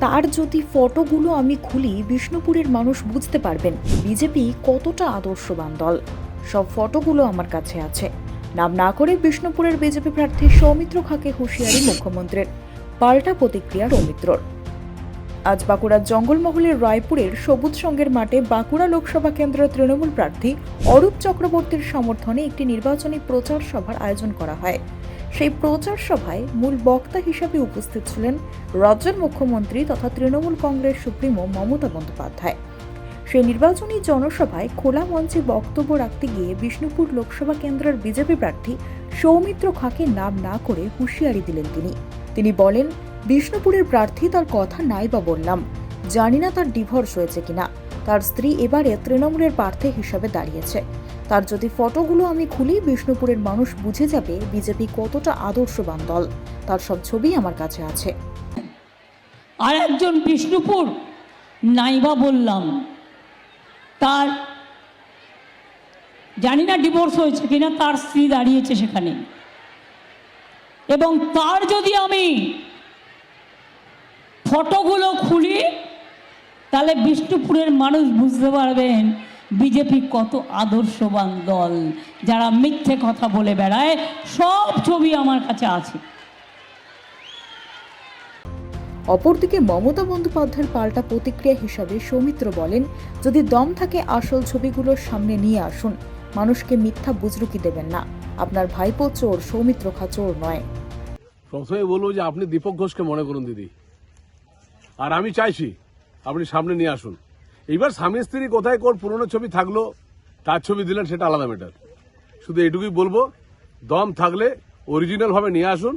তার যদি ফটোগুলো আমি খুলি, বিষ্ণুপুরের মানুষ বুঝতে পারবেন বিজেপি কতটা আদর্শবান দল। সব ফটোগুলো আমার কাছে আছে। নাম না করে বিষ্ণুপুরের বিজেপি প্রার্থী সৌমিত্র খাকে হুঁশিয়ারি মুখ্যমন্ত্রীর। পাল্টা প্রতিক্রিয়া রৌমিত্রর আজ বাঁকুড়ার জঙ্গলমহলের রায়পুরের সবুজ সঙ্গের মাঠে বাঁকুড়া লোকসভা কেন্দ্রের তৃণমূল প্রার্থী অরূপ চক্রবর্তীর সমর্থনে একটি নির্বাচনী প্রচার সভার আয়োজন করা হয়। সেই প্রচার সভায় মূল বক্তা হিসাবে উপস্থিত ছিলেন রাজ্যের মুখ্যমন্ত্রী তথা তৃণমূল কংগ্রেস সুপ্রিমো মমতা বন্দ্যোপাধ্যায়। সেই নির্বাচনী জনসভায় খোলা মঞ্চে বক্তব্য রাখতে গিয়ে বিষ্ণুপুর লোকসভা কেন্দ্রের বিজেপি প্রার্থী সৌমিত্র খাঁকে নাম না করে হুঁশিয়ারি দিলেন তিনি। তিনি বলেন, বিষ্ণুপুরের প্রার্থী তার কথা নাই বা বললাম। জানি না তার ডিভোর্স হয়েছে কিনা। তার স্ত্রী এবারে তৃণমূলের প্রার্থী হিসাবে দাঁড়িয়েছে। তার যদি ফটোগুলো আমি খুলি, বিষ্ণুপুরের মানুষ বুঝে যাবে বিজেপি কতটা আদর্শবান দল। তার সব ছবি আমার কাছে আছে। আর একজন বিষ্ণুপুর, নাইবা বললাম, তার, জানি না ডিভোর্স হয়েছে কিনা, তার স্ত্রী দাঁড়িয়েছে সেখানে। এবং তার যদি আমি ফটোগুলো খুলি, তাহলে বিষ্ণুপুরের মানুষ বুঝতে পারবেন বিজেপি কত আদর্শবান দল যারা মিথ্যে কথা বলে বেড়ায় সব ছবি আমার কাছে আছে। অপরদিকে মমতা বন্দ্যোপাধ্যায়ের পাল্টা প্রতিক্রিয়া হিসাবে সৌমিত্র বলেন যদি দম থাকে আসল ছবিগুলোর সামনে নিয়ে আসুন মানুষকে মিথ্যা বুজরুকি দেবেন না। আপনার ভাইপো চোর সৌমিত্র খা চোর নয়। প্রথমে বলব যে আপনি দীপক ঘোষকে মনে করুন দিদি। আর আমি চাইছি আপনি সামনে নিয়ে আসুন। এইবার স্বামী স্ত্রী কোথায় কোন পুরনো ছবি থাকল, তার ছবি দিলেন সেটা আলাদা ম্যাটার শুধু এটুকুই বলব, দম থাকলে অরিজিনালভাবে নিয়ে আসুন,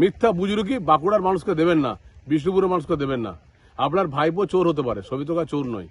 মিথ্যা বুজরুকি বাঁকুড়ার মানুষকে দেবেন না, বিষ্ণুপুরের মানুষকে দেবেন না। আপনার ভাইপো চোর হতে পারে, সবিতকা চোর নয়।